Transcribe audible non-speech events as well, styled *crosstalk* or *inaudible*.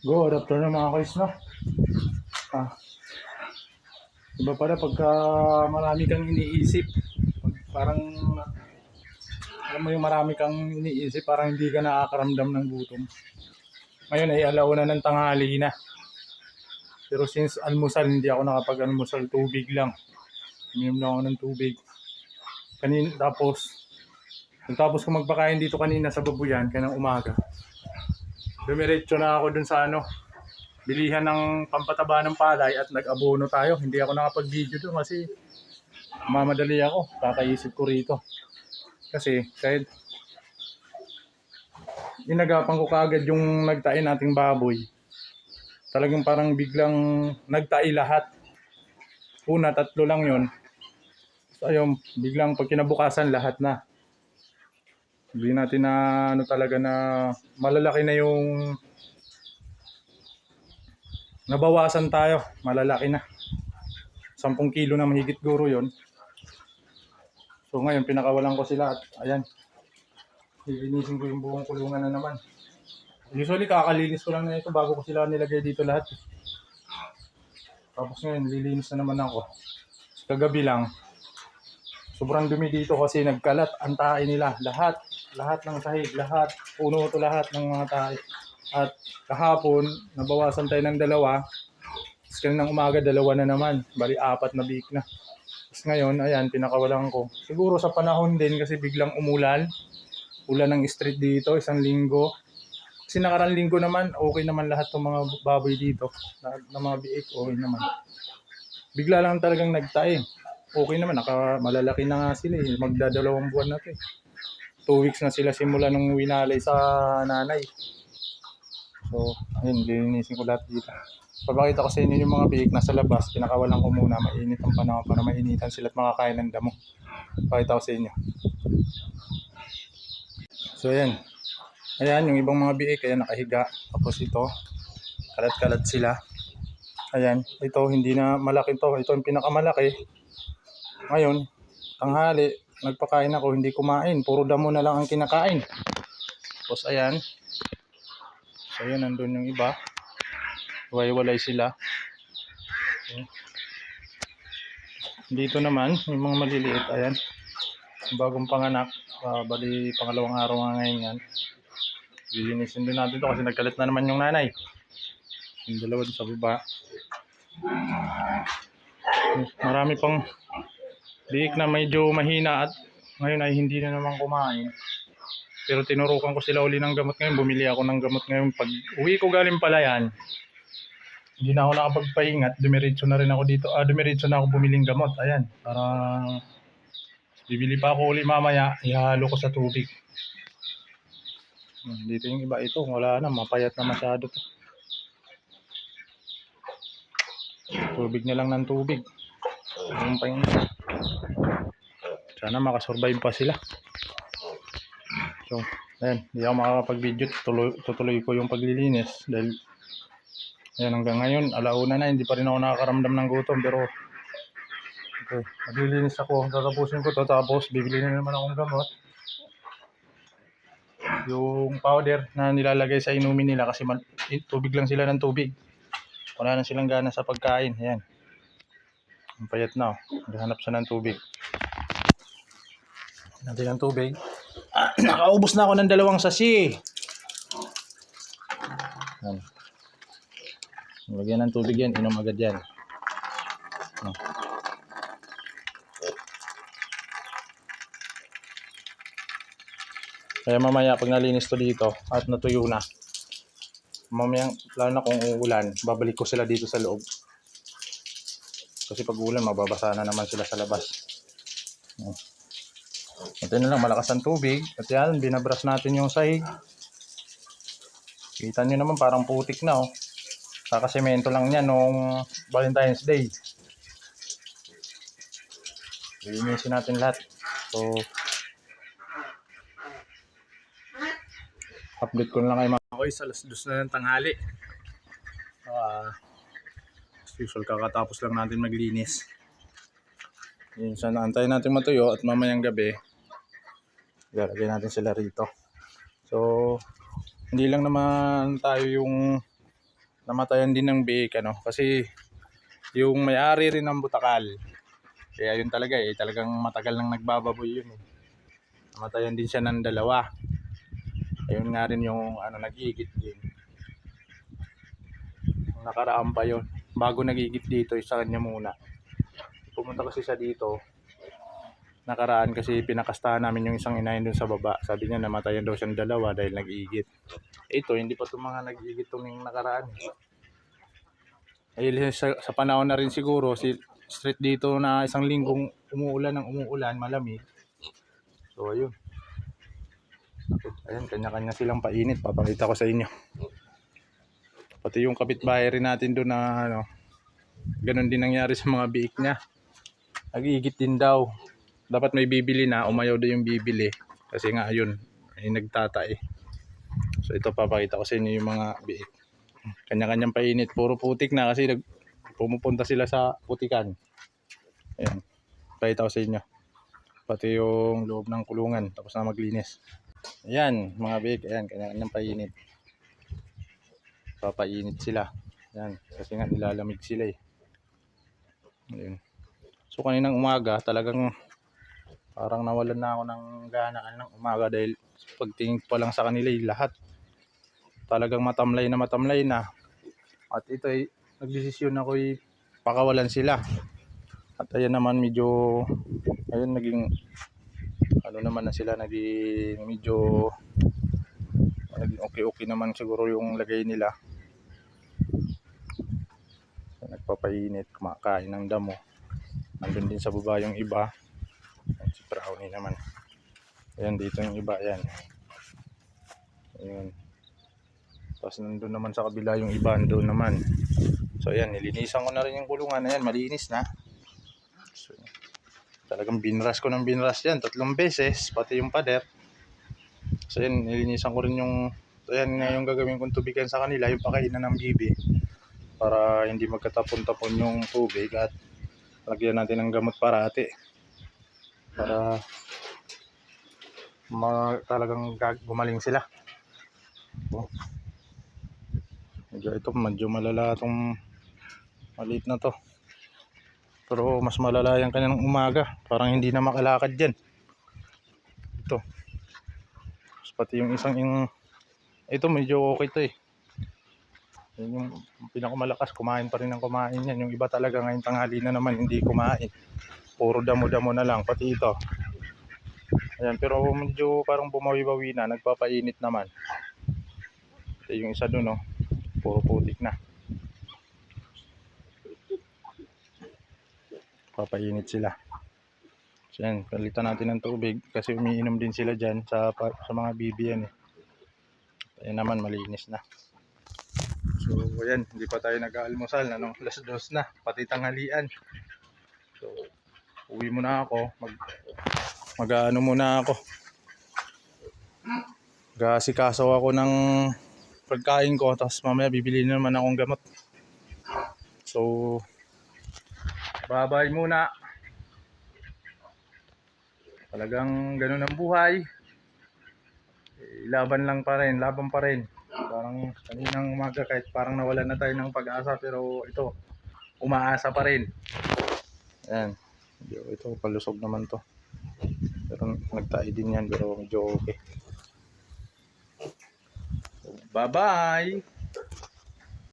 Go, adapter na mga guys, no? Ah. Iba pala pagka marami kang iniisip. Parang, alam mo yung marami kang iniisip, parang hindi ka nakakaramdam ng gutom. Ngayon ay alauna ng tanghali na. Pero since almusal, hindi ako nakapag-almusal, tubig lang. Uminom lang ako ng tubig. Kanin, tapos, tapos ko magpakain dito kanina sa babuyan, kanang umaga. Dumiretso na ako dun sa ano, bilihan ng pampataba ng palay at nag-abono tayo. Hindi ako nakapag-video doon kasi mamadali ako. Kakaisip ko rito. Kasi kahit inagapan ko kaagad yung nagtain nating baboy. Talagang parang biglang nagtai lahat. Una, tatlo lang yon. So ayun, biglang pag kinabukasan lahat na. Hindi natin na ano talaga na malalaki na yung nabawasan tayo. Malalaki na. 10 kilo na mahigit guro yon. So ngayon pinakawalan ko sila at ayan. Lilinisin ko yung buong kulungan na naman. Usually kakalinis ko lang na ito bago ko sila nilagay dito lahat. Tapos ngayon lilinis na naman ako. Kagabi lang. Sobrang dumi dito kasi nagkalat ang tae nila. Lahat. Lahat ng sahig. Lahat. Puno to lahat ng mga tae. At kahapon, nabawasan tayo ng dalawa. Tapos kaninang umaga, dalawa na naman. Bali, apat na biik na. Tapos ngayon, ayan, pinakawalan ko. Siguro sa panahon din kasi biglang umulan. Ulan ng street dito, isang linggo. Kasi nakarang linggo naman, okay naman lahat ng mga baboy dito. Na, na mga biik, okay naman. Bigla lang talagang nagtae. Okay naman, naka, malalaki na nga sila eh. Magdadalawang buwan na to eh. Two weeks na sila simula nung winalay sa nanay. So, ayun, lilinisin ko lahat dito. Papakita ko sa inyo yung mga biik nasa labas. Pinakawalan ko muna, mainit ang panahon para mainitan sila at makakain ng damo. Papakita ko sa inyo. So, ayan. Ayan, yung ibang mga biik, ayan, nakahiga. Tapos ito, kalat-kalat sila. Ayan, ito, hindi na malaki to. Ito yung pinakamalaki. Ngayon, tanghali, nagpakain ako, hindi kumain. Puro damo na lang ang kinakain. Tapos, ayan. So, ayan, nandun yung iba. Walay-walay sila. Dito naman, yung mga maliliit, ayan. Bagong panganak, ah, bali pangalawang araw nga ngayon yan. Lilinisin din natin to kasi nagkalit na naman yung nanay. Yung dalawa sa baba. Marami pang biik na medyo mahina at ngayon ay hindi na naman kumain. Pero tinurukan ko sila uli ng gamot ngayon. Bumili ako ng gamot ngayon. Pag uwi ko galing palayan, hindi na ako nakapagpahingat. Dumiretso na rin ako dito. Ah, dumiretso na ako bumiling gamot. Ayan. Para bibili pa ako uli mamaya. Ihalo ko sa tubig. Hmm, Dito yung iba ito. Wala na. Mapayat na masyado to. Tubig na lang ng tubig. Yung pahinga. Sana makasurvive pa sila. So, ayan, hindi ako makakapag-video. Tutuloy, tutuloy ko yung paglilinis dahil ayan, hanggang ngayon, alauna na, hindi pa rin ako nakakaramdam ng gutom pero okay, maglilinis ako. Tatapusin ko to tapos bibili na naman akong gamot. Yung powder na nilalagay sa inumin nila kasi tubig lang sila ng tubig. Wala na silang gana sa pagkain. Ayan. Ang payat na. Oh. Naghanap siya ng tubig. Natin ng tubig. Ah, *clears throat* nakaubos na ako ng dalawang sasi. Yan. Lagyan ng tubig yan, inom agad yan. Oh. Kaya mamaya pag nalinis to dito at natuyo na, mamaya lalo na kung uulan, babalik ko sila dito sa loob. Kasi pag ulan, mababasa na naman sila sa labas. Ito na lang, malakas ang tubig. At yan, binabras natin yung sahig. Kita nyo naman, parang putik na oh. Kakasemento lang yan nung Valentine's Day. Linisin natin lahat. So, update ko na lang kayo mga boys. Alas dos na ng tanghali. As usual, kakatapos lang natin maglinis. Yun, sana antayin natin matuyo at mamayang gabi, ilalagay natin sila rito. So, hindi lang naman tayo yung namatayan din ng biik ano? Kasi yung may-ari rin ng butakal. Kaya yun talaga eh talagang matagal nang nagbababoy yun eh. Namatayan din siya ng dalawa. Ayun nga rin yung ano nagigit din. Nakaraan pa yun bago nagigit dito isa kanya muna. Pumunta kasi siya dito. Nakaraan kasi pinakastahan namin yung isang inahin dun sa baba. Sabi niya namatayan daw siyang dalawa dahil nag-iigit. Ito hindi pa itong mga nag-iigit itong nakaraan. Ay sa, sa panahon na rin siguro si street dito na isang linggong umuulan ng umuulan malamig. So ayun. Ayun kanya-kanya silang painit. Papakita ko sa inyo pati yung kapitbahay rin natin doon na ano ganun din nangyari sa mga biik niya. Nag-iigit din daw. Dapat may bibili na umayaw daw yung bibili. Kasi nga ayun ay nagtatae so ito papakita ko sa inyo yung mga biik. Kanya-kanyang painit. Puro putik na kasi nag pumupunta sila sa putikan. Ayan. Pakita ko sa inyo. Pati yung loob ng kulungan tapos na maglinis. Ayan mga biik. Ayan kanya-kanyang painit papainit sila ayan kasi nga nilalamig sila eh Ayun. So kaninang umaga talagang parang nawalan na ako ng gana ng umaga dahil pagtingin pa lang sa kanila eh, lahat talagang matamlay na matamlay na. At ito ay nagdesisyon ako ay pakawalan sila. At ayan naman medyo ayun naging ano naman na sila naging medyo naging okay okay naman siguro yung lagay nila nagpapainit, kumakain ng damo. Nandun din sa baba yung iba. Ayan, si Brownie naman. Ayan, dito yung iba, ayan. Ayan. Tapos nandun naman sa kabila yung iba, nandun naman. So ayan, nilinisan ko na rin yung kulungan. Ayan, malinis na. So, talagang binras ko ng binras yan, tatlong beses, pati yung pader. So ayan, nilinisan ko rin yung, so, ayan nga yung gagawin kong tubigan sa kanila, yung pakainan ng bibi para hindi magkatapon-tapon yung tubig at lagyan natin ng gamot parati. Para ma talagang gumaling sila. Oh. medyo ito medyo malala itong maliit na to. Pero mas malala yan kanya ng umaga. Parang hindi na makalakad dyan. Ito. Tapos pati yung isang yung ito medyo okay to eh yun yung pinakamalakas, kumain pa rin ng kumain yan. Yung iba talaga ngayong tanghali na naman hindi kumain. Puro damo-damo na lang, pati ito. Ayan, pero medyo parang bumawi-bawi na, nagpapainit naman. Ito yung isa dun, oh. Puro putik na. Papainit sila. So yan, palitan natin ng tubig kasi umiinom din sila dyan sa, sa mga bibi eh. Ayan naman, malinis na. So, ayan, hindi pa tayo nag-aalmusal. Ano, alas dos na, pati tanghalian. So, uwi muna ako. Mag, mag ano muna ako. Gasikaso ako ng pagkain ko. Tapos mamaya bibili na naman akong gamot. So, bye-bye muna. Talagang ganun ang buhay. Eh, laban lang pa rin, laban pa rin. Parang kaninang umaga kahit parang nawalan na tayo ng pag-asa pero ito, umaasa pa rin. Ayan. Ito, palusog naman to. Pero nagtahi din yan pero medyo okay. Bye-bye!